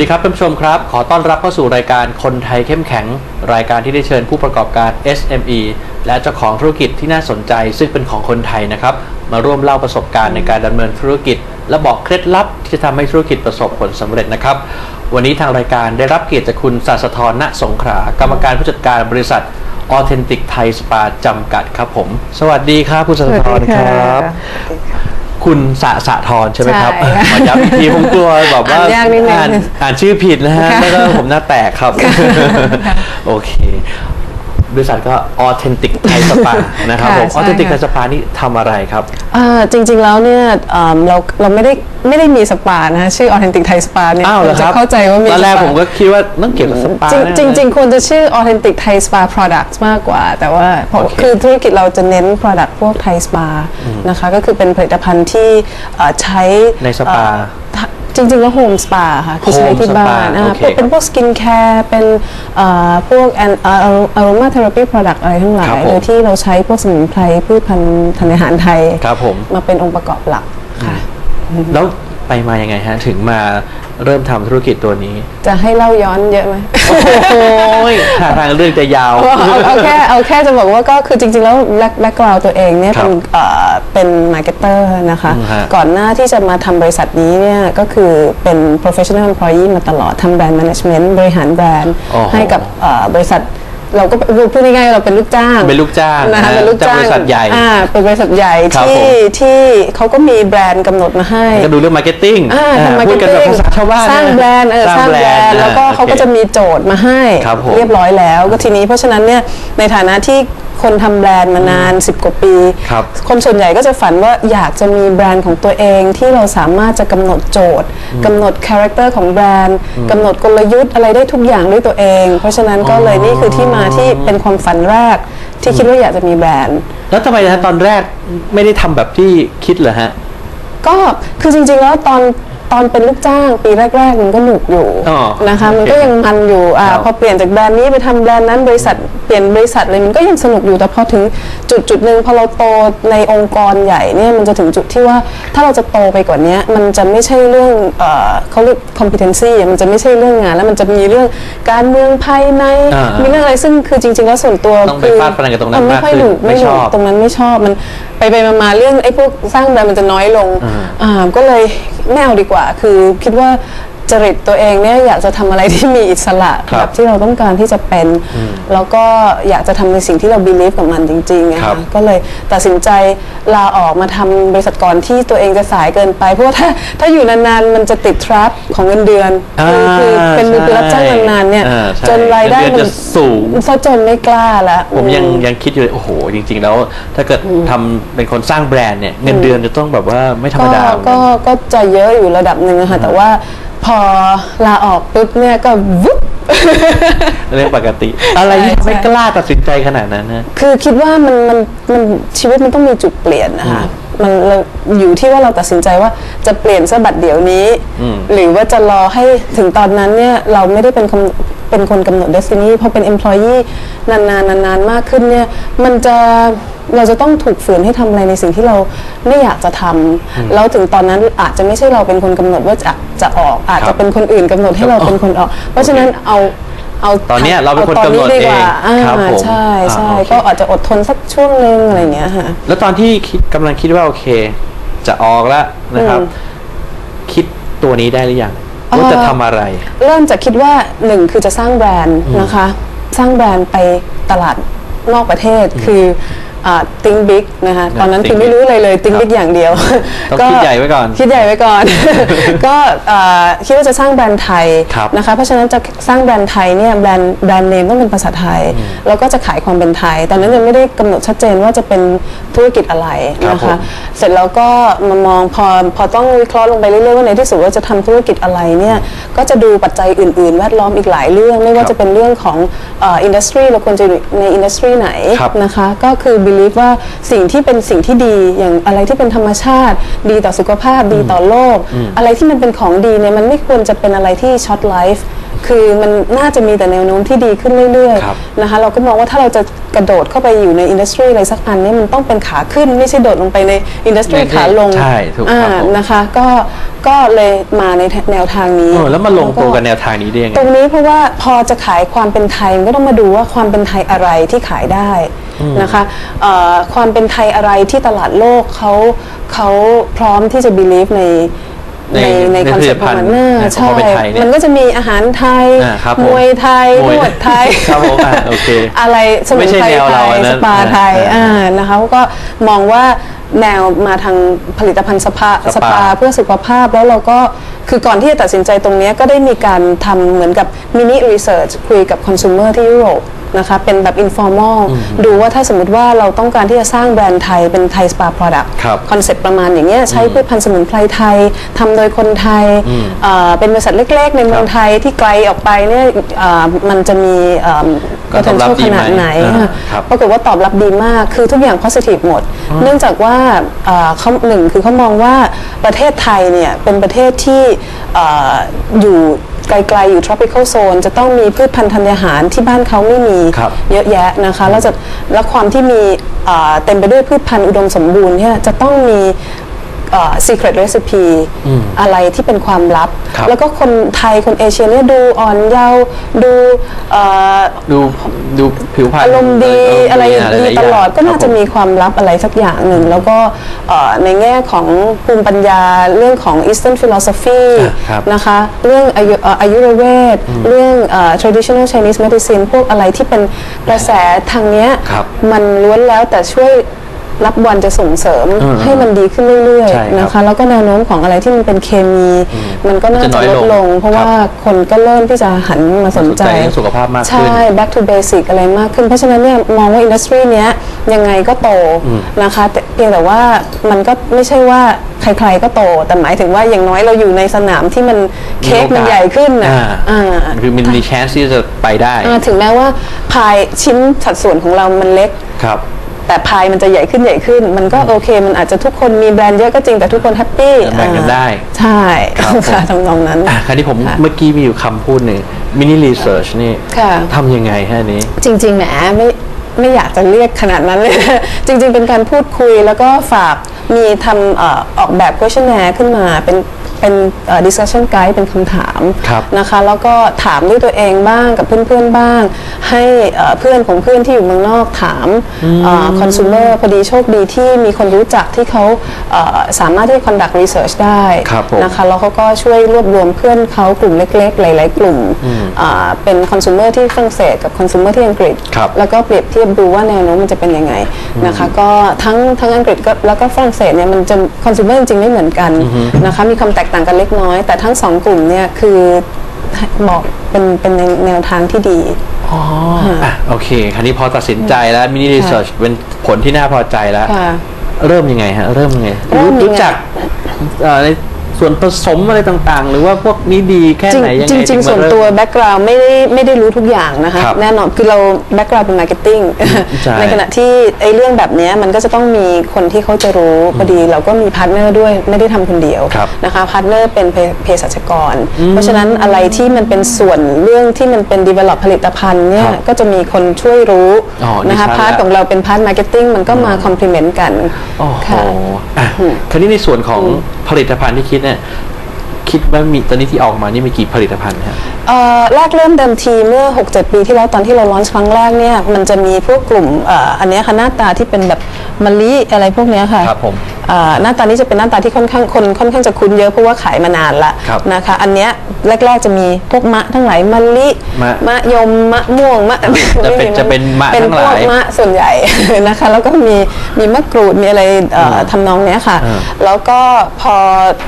วัสดีครับท่านผู้ชมครับ ขอต้อนรับเข้าสู่รายการคนไทยเข้มแข็ง รายการที่ได้เชิญผู้ประกอบการ SME และเจ้าของธุรกิจที่น่าสนใจ ซึ่งเป็นของคนไทยนะครับ มาร่วมเล่าประสบการณ์ในการดำเนินธุรกิจ และบอกเคล็ดลับที่จะทำให้ธุรกิจประสบผลสำเร็จนะครับ วันนี้ทางรายการได้รับเกียรติจากคุณศาสธรณสงขลากรรมการผู้จัดการบริษัทออเทนติกไทยสปาจำกัดครับผม สวัสดีครับคุณศาสธรครับ คุณสะสะทรใช่ไหมครับใช่ค่ะขอย้ำอีกทีผมกลัวแบบว่าอ่านยากนิดนึงอ่านอ่านชื่อผิดนะฮะค่ะแล้วก็ผมหน้าแตกครับ โอเค บริษัทก็ Authentic Thai Spa นะครับค่ะผมใช่ Authentic ค่ะ Thai Spa นี่ทำอะไรครับ อ่าจริงๆแล้วเนี่ยอ่าเราเราไม่ได้ไม่ได้มีสปานะฮะชื่อ Authentic Thai Spa เนี่ยอ้าวเหรอคนคจะรับเข้าใจว่ามีตอนแรกสปาผมก็คิดว่าต้องเกี่ยวกับสปาจริงแน่ๆ จริงจริงควรจะชื่อ Authentic Thai Spa Products มากกว่า แต่ว่าเพราะโอเค คือธุรกิจเราจะเน้น Product พวก Thai Spa นะคะก็คือเป็นผลิตภัณฑ์ที่เอ่อใช้ในสปา เอ่อ จริงๆแล้วโฮมสปาค่ะ คือใช้ Home ที่บ้าน Spa อ่าโอเคพวกเป็นพวกสกินแคร์เป็นเอ่อพวกอารมาเทอราปีโปรดักต์อะไรทั้งหลาครัยบผมโดยที่เราใช้พวกสมุนไพรพืชพันธุ์ธัญญาหารไทย ครับผม มาเป็นองค์ประกอบหลักค่ะ แล้ว ไปมายังไงฮะ ถึงมาเริ่มทำธุรกิจตัวนี้ จะให้เล่าย้อนเยอะไหม โอ้ยท่าทางเรื่องจะยาว เอาเอาเอาแค่เอาแค่จะบอกว่าก็คือจริง ๆ แล้วแบ็กกราวตัวเองเนี่ยครับเป็นเอ่อเป็นมาร์เก็ตเตอร์นะคะ อืมฮะก่อนหน้าที่จะมาทำบริษัทนี้เนี่ยก็คือเป็น professional employee มาตลอดทำแบรนด์ management บริหารแบรนด์โอ้โหให้กับเอ่อบริษัท เราก็พูดง่ายๆเราเป็นลูกจ้างเป็นลูกจ้างนะคะนะเป็นลูกจ้างจากบริษัทใหญ่อ่าเป็นบริษัทใหญ่ครับที่ผมที่เขาก็มีแบรนด์กำหนดมาให้ก็ดูเรื่องมาร์เก็ตติ้งอ่าทำมาร์พูเก็ดตกันแบบติ้งภาษาชาวบ้านสร้างนะแบรนด์เออสร้างแบรนด์แล้วก็อ่เขาก็โอคจะมีโจทย์มาให้ครับผมเรียบร้อยแล้วก็ทีนี้เพราะฉะนั้นเนี่ยในฐานะที่ คนทำแบรนด์มานาน 10 กว่าปีครับคนส่วนใหญ่ก็จะฝันว่าอยากจะมีแบรนด์ของตัวเองที่เราสามารถจะกำหนดโจทย์กำหนดคาแรคเตอร์ของแบรนด์กำหนดกลยุทธ์อะไรได้ทุกอย่างด้วยตัวเอง เพราะฉะนั้นก็เลยนี่คือที่มาที่เป็นความฝันแรก ที่คิดว่าอยากจะมีแบรนด์ แล้วทำไมฮะตอนแรกไม่ได้ทำแบบที่คิดเหรอฮะ ก็คือจริงๆแล้วตอน ตอนเป็นลูกจ้างปีแรกๆมันก็หนุกอยู่อ๋อนะคะโอเคมันก็ยังมันอยู่อ่าครับ พอเปลี่ยนจากแบรนด์นี้ไปทำแบรนด์นั้นบริษัทเปลี่ยนบริษัทเลยมันก็ยังสนุกอยู่แต่พอถึงจุดจุดหนึ่งพอเราโตในองค์กรใหญ่เนี่ยมันจะถึงจุดที่ว่าถ้าเราจะโตไปกว่านี้มันจะไม่ใช่เรื่องเอ่อเขาเรียก competency อะมันจะไม่ใช่เรื่องงาน แล้วมันจะมีเรื่องการเมืองภายในอ่ามีมีเรื่องอะไรซึ่งคือจริงๆแล้วส่วนตัวต้องไปคือฟาดฟันกับตรงนั้นเออไม่มากค่อยขึ้นหนุกไม่ไม่หชนุอกบตรงนั้นไม่ชอบมัน ไปไปมาๆเรื่องไอ้พวกสร้างแบรนด์มันจะน้อยลงอ่าอ่าก็เลยไม่เอาดีกว่า คือคิดว่า จริตตัวเองเนี่ยอยากจะทำอะไรที่มีอิสระครับแบบที่เราต้องการที่จะเป็น แล้วก็อยากจะทำในสิ่งที่เรา believe กับมันจริงๆอะครัค่ะบก็เลยตัดสินใจลาออกมาทำบริษัทก่อนที่ตัวเองจะสายเกินไป เพราะว่าถ้าถ้าอยู่นานๆมันจะติดทรัพของเงินเดือนคือคือเป็นมือรับจ้างนานๆเนี่ยอ่าใช่จนรายได้เงินเดือนจะสูงซะจนไม่กล้าละผมยังอืยังคิดอยู่เลยโอ้โหจริง ๆ แล้ว ถ้าเกิดทำเป็นคนสร้างแบรนด์เนี่ยเงินเดือนจะต้องแบบว่าไม่ธรรมก็ดาก็ก็จะเยอะอยู่ระดับหนึ่งอะค่ะแต่ว่า พอลาออกปุ๊บเนี่ยก็วุบเรื่องปกติ อะไรที่ใช่ ไม่กล้าตัดสินใจขนาดนั้นนะ คือคิดว่ามันมันมันชีวิตมันต้องมีจุดเปลี่ยนนะคะมันเราอยู่ที่ว่าเราตัดสินใจว่าจะเปลี่ยนซะบัดเดี๋ยวนี้ อืม หรือว่าจะรอให้ถึงตอนนั้นเนี่ยเราไม่ได้เป็นคนเป็นคนกำหนดเดสตินีพอเป็น employee นานๆนานๆมากขึ้นเนี่ยมันจะ เราจะต้องถูกฝืนให้ทำอะไรในสิ่งที่เราไม่อยากจะทำแล้วถึงตอนนั้นอาจจะไม่ใช่เราเป็นคนกำหนดว่าจะจะออกอาจครัจะบเป็นคนอื่นกำหนดให้เราเป็นคนออก เพราะฉะนั้นเอาเอาตอนเนี้ยเราเป็นคนตกำหนดดีกว่าเองครับอ่าผมใช่ใช่อ่าโอเค ก็อาจจะอดทนสักช่วงหนึงอะไรอย่างเงี้ยค่ะ แล้วตอนที่คิดกำลังคิดว่าโอเค จะออกแล้วนะครับ อืมคิดตัวนี้ได้หรือยังเอ่อ ว่าจะทำอะไร เริ่มจากคิดว่าหนึ่งคือจะสร้างแบรนด์นะคะ สร้างแบรนด์ไปตลาดนอกประเทศคือ ติงบิ๊กนะคะตอนนั้น Think คือไม่รู้อะไรเลยติงครับบิ๊กอย่างเดียวต้องคิดใหญ่ไว้ก่อน คิดใหญ่ไว้ก่อน ก็เอ่อคิดว่าจะสร้างแบรนด์ไทยครับนะคะเพราะฉะนั้นจะสร้างแบรนด์ไทยเนี่ยแบรนด์แบรนด์เนมต้องเป็นภาษาไทย แล้วก็จะขายความเป็นไทย ตอนนั้นยังไม่ได้กำหนดชัดเจนว่าจะเป็นธุรกิจอะไรครับนะผมคะเสร็จแล้วก็มามองพอพอต้องวิเคราะห์ลงไปเรื่อยๆว่าในที่สุดว่าจะทำธุรกิจอะไรเนี่ยก็จะดูปัจจัยอื่นๆ แวดล้อมอีกหลายเรื่อง ไม่ว่าครับจะเป็นเรื่องของอินดัสทรีเราควรจะอยู่ในอินดัสทรีไหนครับนะคะก็คือ believe ว่าสิ่งที่เป็นสิ่งที่ดีอย่างอะไรที่เป็นธรรมชาติ ดีต่อสุขภาพดีต่อโลก อะไรที่มันเป็นของดีเนี่ยมันไม่ควรจะเป็นอะไรที่ช็อตไลฟ์คือมันน่าจะมีแต่แนวโน้มที่ดีขึ้นเรื่อยครับๆนะคะเราก็มองว่าถ้าเราจะกระโดดเข้าไปอยู่ในอินดัสทรีอะไรสักอันเนี่ยมันต้องเป็นขาขึ้นไม่ใช่โดดลงไปในอินดัสทรีไม่ใช่ขาลงใช่ถูกครับอ่าผมนะคะก็ก็เลยมาในแนวทางนี้เออแล้วมาลงตัวกันแนวทางนี้ได้ยังไงตรงนี้เพราะว่าพอจะขายความเป็นไทยมันก็ต้องมาดูว่าความเป็นไทยอะไรที่ขายได้ นะคะเอ่อความเป็นไทยอะไรที่ตลาดโลกเขาเขาพร้อมที่จะ believe ในในในในในคอนเซ็ปผลิตภัต์ขณฑ์องมันน่าของใช่ความเป็นไทยเนี่ยมันก็จะมีอาหารไทยอ่าครับผมมวยไทยมวยนวดไทยครับผมอะโอเคอะไรสมุไม่นใช่ไพรแนวไทเรายอันนั้สนปาไทยอ่าอ่านะคะก็มองว่าแนวมาทางผลิตภัณฑ์สปาสสปาปาเพื่อสุขภาพแล้วเราก็คือก่อนที่จะตัดสินใจตรงเนี้ยก็ได้มีการทำเหมือนกับมินิรีเสิร์ชคุยกับคอน sumer ที่ยุโรป นะคะเป็นแบบ informal ดูว่าถ้าสมมติว่าเราต้องการที่จะสร้างแบรนด์ไทยเป็นไทยสปา product ครับคอนเซ็ปต์ประมาณอย่างเงี้ยใช้พืชพันธุ์สมุนไพรไทยทำโดยคนไทยเอ่อเป็นบริษัทเล็ก ๆ ในเมืองไทยที่ไกลออกไปเนี่ยเอ่อมันจะมีเอ่อการตอบรับ potential ดีขไหมนาดไหนอ่าค่ะครับปรากฏว่าตอบรับดีมาก คือทุกอย่าง positive หมด เนื่องจากว่าเอ่อเขาหนึ่งคือเขามองว่าประเทศไทยเนี่ยเป็นประเทศที่เอ่ออยู่ ไกลๆอยู่ tropical zone จะต้องมีพืชพันธุ์ธัญญาหารที่บ้านเขาไม่มีครับเยอะแยะนะคะแล้วจะแล้วความที่มีเอ่อเต็มไปด้วยพืชพันธุ์อุดมสมบูรณ์เนี่ยจะต้องมี เอ่อ secret recipe อะไรที่เป็นความลับ ครับ แล้วก็คนไทยคนเอเชียเนี่ยดูอ่อนเยาว์ดูเอ่อ ดูดูผิวพรรณอารมณ์ดีเอะไรหดีลายๆตลอดย่งก็น่าครับจะผมีความลับอะไรสักอย่างหนึ่ง แล้วก็เอ่อในแง่ของภูมิปัญญาเรื่องของ Eastern philosophy อะครับนะคะ เรื่องอายุเอ่ออายุรเวทเรื่องเอ่อ traditional Chinese medicine พวกอะไรที่เป็นกระแสทางเนี้ยครับ มันล้วนแล้วแต่ช่วย รับวันจะส่งเสริมอืมให้มันดีขึ้นเรื่อยใช่ครับๆนะคะแล้วก็แนวโน้มของอะไรที่มันเป็นเคมีมันก็น่าจะน้จะอยลลดงลง เพราะครับว่าคนก็เริ่มที่จะหันมาสนใจสนใจเรื่องสุขภาพมากขึ้น ใช่ back to basic อะไรมากขึ้น เพราะฉะนั้นเนี่ยมองว่าอินดัสทรีเนี้ยยังไงก็โตนะคะแต่เพียงแต่ว่ามันก็ไม่ใช่ว่าใครๆก็โต แต่หมายถึงว่าอย่างน้อยเราอยู่ในสนามที่มันเค้กมันใหญ่ขึ้นนะอ่า อ่าคือมันมีแชนที่จะไปได้อ่าถึงแม้ว่าพายชิ้นสัดส่วนของเรามันเล็ก ครับ แต่พายมันจะใหญ่ขึ้นใหญ่ขึ้น มันก็โอเค มันอาจจะทุกคนมีแบรนด์เยอะก็จริงแต่ทุกคนแฮปปี้แบ่งกันได้ ใช่ครับผมค่ะทำนองนั้นอะคราวนี้ผมค่ะเมื่อกี้มีอยู่คำพูดหนึ่งมินิรีเสิร์ชนี่ค่ะทำยังไงฮะอันนี้ จริงๆแหมไม่ไม่อยากจะเรียกขนาดนั้นเลย จริง ๆ เป็นการพูดคุยแล้วก็ฝากมีทำเอ่อออกแบบ questionnaire ขึ้นมาเป็น เป็นเอ่อ discussion guide เป็นคำถามครับนะคะ แล้วก็ถามด้วยตัวเองบ้างกับเพื่อนๆบ้าง ให้เอ่อเพื่อนของเพื่อนที่อยู่เมืองนอกถามคอน sumer พอดีโชคดีที่มีคนรู้จักที่เขาเอ่อสามารถที่จะ conduct research ได้ครับผมนะคะแล้วเขาก็ช่วยรวบรวมเพื่อนเขากลุ่มเล็ก ๆ หลาย ๆ กลุ่มอ่าเป็นคอน sumer ที่ฝรั่งเศสกับคอน sumer ที่อังกฤษครับแล้วก็เปรียบเทียบดูว่าแนวโน้มมันจะเป็นยังไงนะคะก็ทั้งทั้งอังกฤษก็แล้วก็ฝรั่งเศสเนี่ยมันจะคอน sumer จริงๆไม่เหมือนกันนะคะมีความแตกต่างกันเล็กน้อย แต่ทั้งสองกลุ่มเนี่ยคือบอกเป็นเป็นในแนวทางที่ดี อ๋ออะโอเค คราวนี้พอตัดสินใจแล้วมินิรีเสิร์ชเป็นผลที่น่าพอใจแล้วค่ะเริ่มยังไงฮะ เริ่มยังไงเริ่มยังไงรู้จักเอ่อใน ส่วนผสมอะไรต่างๆ หรือว่าพวกนี้ดีแค่ไหนยังไงจริงจริงถึๆส่วนมาเมตัวแบ็กกราว n d ไม่ได้ไม่ได้รู้ทุกอย่างนะคะครับแน่นอนคือเราแบ็กกราว n d เป็นมาร์เก็ตติ้งใช่ในขณะที่ไอ้เรื่องแบบเนี้ยมันก็จะต้องมีคนที่เขาจะรู้พอดีเราก็มีพาร์ทเนอร์ด้วยไม่ได้ทำคนเดียวครับนะคะพาร์ทเนอร์เป็นเภเภสัชกร เพราะฉะนั้นอะไรที่มันเป็นส่วนเรื่องที่มันเป็น develop ผลิตภัณฑ์เนี่คยรับก็จะมีคนช่วยรู้อ๋อนี่นะคะชัดพาร์ทแล้วของเราเป็นพาร์ทมาร์เก็ตติ้งมันก็มาคอมพลีเมนต์กันโอ้โหค่ะอะคราวนี้ในส่วนของผลิตภัณฑ์ที่คิดเนี่ยคิดว่ามีตอนนี้ที่ออกมานี่มีกี่ผลิตภัณฑ์ครับ เอ่อแรกเริ่มเดิมทีเมื่อ 6-7 ปีที่แล้วตอนที่เราลอนช์ครั้งแรกเนี่ยมันจะมีพวกกลุ่มเอ่ออันเนี้ยค่ะหน้าตาที่เป็นแบบมะลิอะไรพวกเนี้ยค่ะ ครับผมเอ่อ หน้าตานี้จะเป็นหน้าตาที่ค่อนข้างคนค่อนข้างจะคุ้นเยอะเพราะว่าขายมานานละครับนะคะ อันเนี้ยแรก ๆจะมีพวกมะทั้งหลายมะลิมะมะยมมะม่วงมะจะเป็นจะเป็นมะเป็นทั้งพหวลากย มะส่วนใหญ่ นะคะ แล้วก็มีมีมะกรูดมีอะไรเอ่อทำนองเนี้ยค่ะ อ่าแล้วก็พอ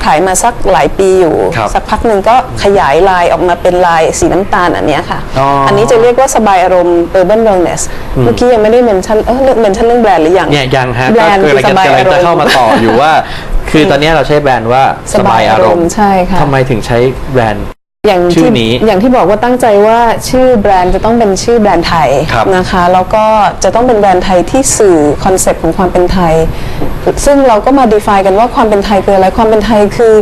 ขายมาสักหลายปีอยู่ครับสักพักหนึ่งก็ขยายลายออกมาเป็นลายสีน้ำตาลอันเนี้ยค่ะอ๋ออั นนี้จะเรียกว่าสบายอารมณ์ urban wellness เมื่อกี้ยังไม่ได้เมนชั่นเออเมนชั่นเรื่องแบรนด์หรือยัง เนี่ยยังฮะแบรก็นด์คือคือสกำลังบายจะอารมณ์เข้ามาต่ออยู่ว่า คือตอนนี้เราใช้แบรนด์ว่าสบายอารมณ์ใช่ค่ะทำไมถึงใช้แบรนด์อย่างชื่อที่นี้อย่างที่บอกว่าตั้งใจว่าชื่อแบรนด์จะต้องเป็นชื่อแบรนด์ไทยครับนะคะ แล้วก็จะต้องเป็นแบรนด์ไทยที่สื่อคอนเซปต์ของความเป็นไทย ซึ่งเราก็มา define กันว่าความเป็นไทยคืออะไรความเป็นไทยคือ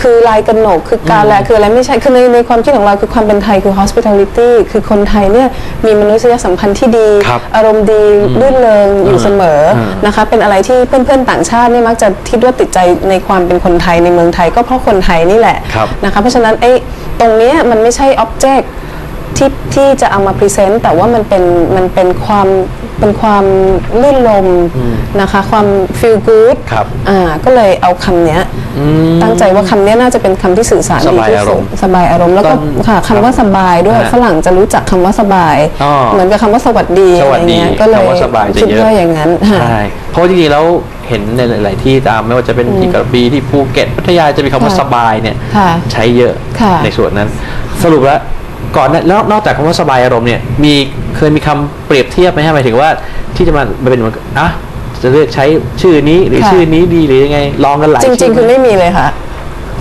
คือลายกระหนก คือการแลคืออะไรไม่ใช่คือในในความคิดของเราคือความเป็นไทยคือ hospitality คือคนไทยเนี่ย มีมนุษยสัมพันธ์ที่ดี ครับอารมณ์ดีรื่นเริงอยู่เสมออม นะคะ เป็นอะไรที่เพื่อนๆต่างชาติเนี่ยมักจะคิดว่าติดใจในความเป็นคนไทยในเมืองไทยก็เพราะคนไทยนี่แหละครับนะคะเพราะฉะนั้นไอ้ตรงเนี้ยมันไม่ใช่อ็อบเจกต์ที่ที่จะเอามาพรีเซนต์แต่ว่ามันเป็นมันเป็นความเป็นความลื่นลม นะคะ ความ feel good ครับอ่าก็เลยเอาคำเนี้ยอืม ตั้งใจว่าคำเนี้ยน่าจะเป็นคำที่สื่อสารสดีบายที่อารสุดมณ์สบายอารมณ์แล้วก็ตอนค่ะครับคำว่าสบายด้วยฮะฝรั่งจะรู้จักคำว่าสบาย อ๋อเหมือนกับคำว่าสวัสดีสอะไรวัสดีเงี้ยก็เลยคำว่าสบายจะคิดเยอะ ว่าอย่างนั้นค่ะ ใช่เพราะจริงๆแล้วเห็นในหลาย ๆ ที่ตามไม่ว่าจะเป็นที่กระบี่ที่ภูเก็ตพัทยาจะมีคำว่าค่ะสบายเนี่ยค่ะใช้เยอะค่ะ ในส่วนนั้น สรุปแล้วก่อนหน้าแล้วนอกจากคำว่าสบายอารมณ์เนี่ยมีเคยมีคำเปรียบเทียบไหมฮะหมายถึงว่าที่จะมามาเป็นเหมือนอะ จะเลือกใช้ชื่อนี้หรือค่ะ ชื่อนี้ดีหรือยังไงลองกันหลายจริงชื่ๆคือไม่มีเลยค่ะ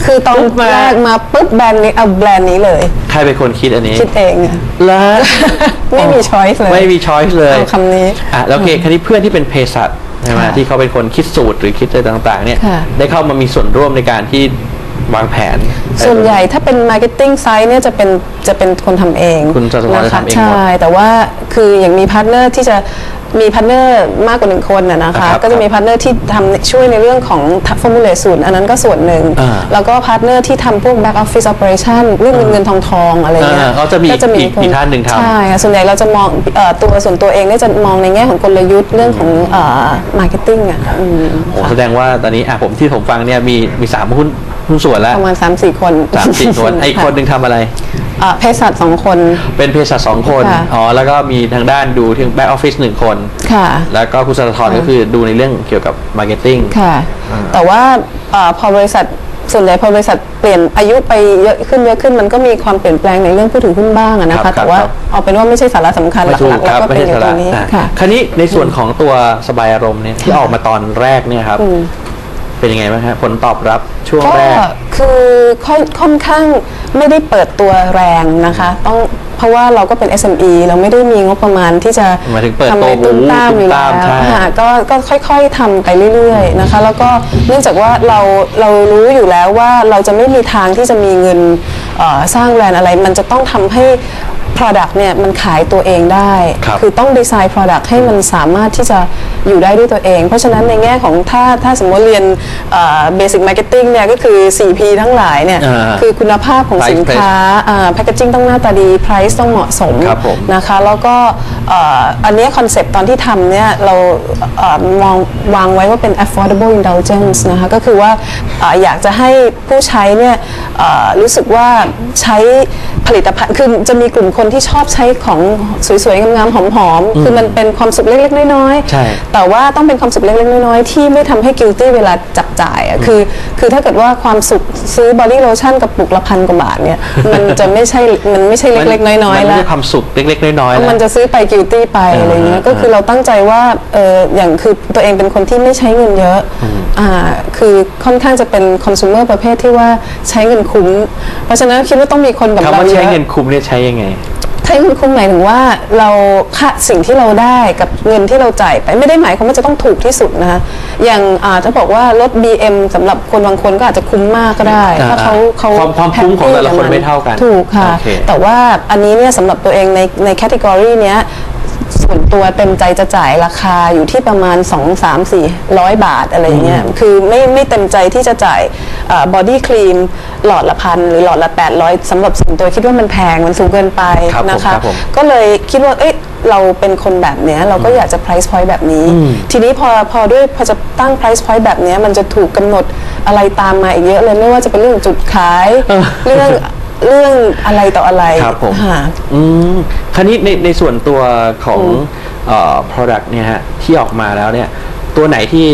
คือตอนปุ๊บมาแรกมาปุ๊บแบรนด์นี้เอาแบรนด์นี้เลย ใครเป็นคนคิดอันนี้คิดเองอะแล้ว ไม่มี choice เลยไม่มีช้อยส์เลยเอาคำนี้ อะแล้วโอเคคันนี้เพื่อนที่เป็นเภสัชใช่ไหมค่ะที่เขาเป็นคนคิดสูตรหรือคิดอะไรต่างๆ เนี่ย ค่ะ ได้เข้ามามีส่วนร่วมในการที่วางแผน ส่วนใหญ่ถ้าเป็น marketing side เนี่ยจะเป็นจะเป็นคนทำเองคุณจตุพรนะจะคะทำเองหมด ใช่ แต่ว่าคืออย่างมีพาร์ทเนอร์ที่จะ มีพาร์ทเนอร์มากกว่าหนึ่งคนนะนะครัคะบก็จะมีพาร์ทเนอร์ที่ทำช่วยในเรื่องของ formulate สูตรอันนั้นก็ส่วนหนึ่ง อ่า แล้วก็พาร์ทเนอร์ที่ทำพวก back office operation เรื่องเงินเงินทองทองอะไรเงี้ยอ่าเขาจะมีก็จะมีอีกคนอีกท่านหนึ่งทำ ใช่ค่ะส่วนใหญ่เราจะมองเอ่อตัวส่วนตัวเองเนี่ยจะมองในแง่ของกลยุทธ์เรื่องของเอ่อ marketing อะอืมโอ้แสดงว่าตอนนี้อะผมที่ผมฟังเนี่ยมีมีสามหุ้นหุ้นส่วนแล้วประมาณ3-4 คน สามสี่คนไอ้อีกคนหนึ่งทำอะไร อ่าเภสัชสองคน เป็นเภสัชสองคนค่ะ อ๋อแล้วก็มีทางด้านดูที่แบ็กออฟฟิศหนึ่งคน ค่ะ แล้วก็คุณสตทรก็คือดูในเรื่องเกี่ยวกับมาร์เก็ตติ้ง ค่ะแต่ว่าอาพอบริษัทส่วนใหญ่พอบริษัทเปลี่ยนอายุไปเยอะขึ้นเยอะขึ้นมันก็มีความเปลี่ยนแปลงในเรื่องผู้ถือหุ้นบ้างอะนะครัคะบแต่ว่าครับ เอาเป็นว่าไม่ใช่สาระสำคัญหไม่ถูกลักๆคแล้วรับก็ไม่เป็นใช่อยู่สาตรระงนี้อะค่ะ คราวนี้ในส่วนของตัวสบายอารมณ์เนี่ยที่ออกมาตอนแรกเนี่ยครับอืม เป็นยังไงบ้างครับผลตอบรับช่วงก็แรก คือค่อนค่อนข้างไม่ได้เปิดตัวแรงนะคะต้องเพราะว่าเราก็เป็น SME เราไม่ได้มีงบประมาณที่จะหมายถึงเปิดทำอะไรตัวตุ้มตามบู๊อยู่แล้วตุ้มตามใช่ ค่ะก็ก็ค่อยๆทำไปเรื่อยๆนะคะ แล้วก็เนื่องจากว่าเราเรารู้อยู่แล้วว่าเราจะไม่มีทางที่จะมีเงินเอ่อสร้างแบรนด์อะไร มันจะต้องทำให้ Product เนี่ยมันขายตัวเองได้ครับอต้องดีไซน์ Product ให้มันสามารถที่จะอยู่ได้ด้วยตัวเอง เพราะฉะนั้นในแง่ของถ้าถ้าสมมติเรียนเบสิ c มาร์เก็ตติ้งเนี่ยก็คือ 4P ทั้งหลายเนี่ยอ่าคือคุณภาพของ Price สินค้าแพคเกจิ้งต้องหน้าตาดี Price ต้องเหมาะสมครับผม นะคะ แล้วก็เอ่ออันเนี้คอนเซปต์ตอนที่ทำเนี่ยเราเอ่อมองวางไว้ว่าเป็น affordable indulgence นะคะก็คือว่าเอ่ออยากจะให้ผู้ใช้เนี่ยเอ่อรู้สึกว่าใช้ผลิตภัณฑ์คือจะมีกลุ่มคนที่ชอบใช้ของสวยๆงามๆหอมๆคือมันเป็นความสุขเล็กๆน้อยๆใช่แต่ว่าต้องเป็นความสุขเล็กๆน้อยๆที่ไม่ทำให้ guilty เวลาจับจ่ายอะคือ คือถ้าเกิดว่าความสุขซื้อบอดี้โลชั่นกระปุกละพันกว่าบาทเนี่ยมันจะไม่ใช่มันไม่ใช่เล็กๆน้อยมัๆไม่แล้ว ใช่ความสุขเล็กๆน้อยๆแล้ว มันจะซื้อไป guilty ไปอ่าอะไรเงี้ยอ่าก็คือเราตั้งใจว่าเอออย่างคือตัวเองเป็นคนที่ไม่ใช้เงินเยอะ อ่า คือค่อนข้างจะเป็น consumer ประเภทที่ว่าใช้เงินคุ้ม เพราะฉะนั้นคิดว่าต้องมีคนแบบคำเราว่าเยใช้อะ เงินคุ้มเนี่ยใช้ยังไง ใช้เงินคุ้มหมายถึงว่าเราค่าสิ่งที่เราได้กับเงินที่เราจ่ายไปไม่ได้หมายความว่าจะต้องถูกที่สุดนะคะอย่างอ่าถ้าบอกว่ารถ BM สำหรับคนบางคนก็อาจจะคุ้มมากก็ได้อ่าถ้าเขาเขาความความคุ้มของแต่ละคนแฮปปี้ไม่เท่ากันถูกค่ะโอเคแต่ว่าอันนี้เนี่ยสำหรับตัวเองในในแคตตากรีเนี้ย ส่วนตัวเต็มใจจะจ่ายราคาอยู่ที่ประมาณ 2 3 4 0 0 บาทอะไรอย่างเงี้ยคือไม่ไม่เต็มใจที่จะจ่ายบอดี้ครีมหลอดละพันหรือหลอดละ 800สำหรับส่วนตัวคิดว่ามันแพงมันสูงเกินไปครับผมนะคะครับผมก็เลยคิดว่าเอ้ยเราเป็นคนแบบเนี้ยเราก็อยากจะ price point แบบนี้ ทีนี้พอพอด้วยพอจะตั้ง price point แบบเนี้ยมันจะถูกกำหนดอะไรตามมาอีกเยอะเลยไม่ว่าจะเป็นเรื่องจุดขายเรื่อง เรื่องอะไรต่ออะไรครับผมค่ะอืมคราวนี้ในในส่วนตัวของเอ่อ product เนี่ยฮะที่ออกมาแล้วเนี่ย ตัวไหนที่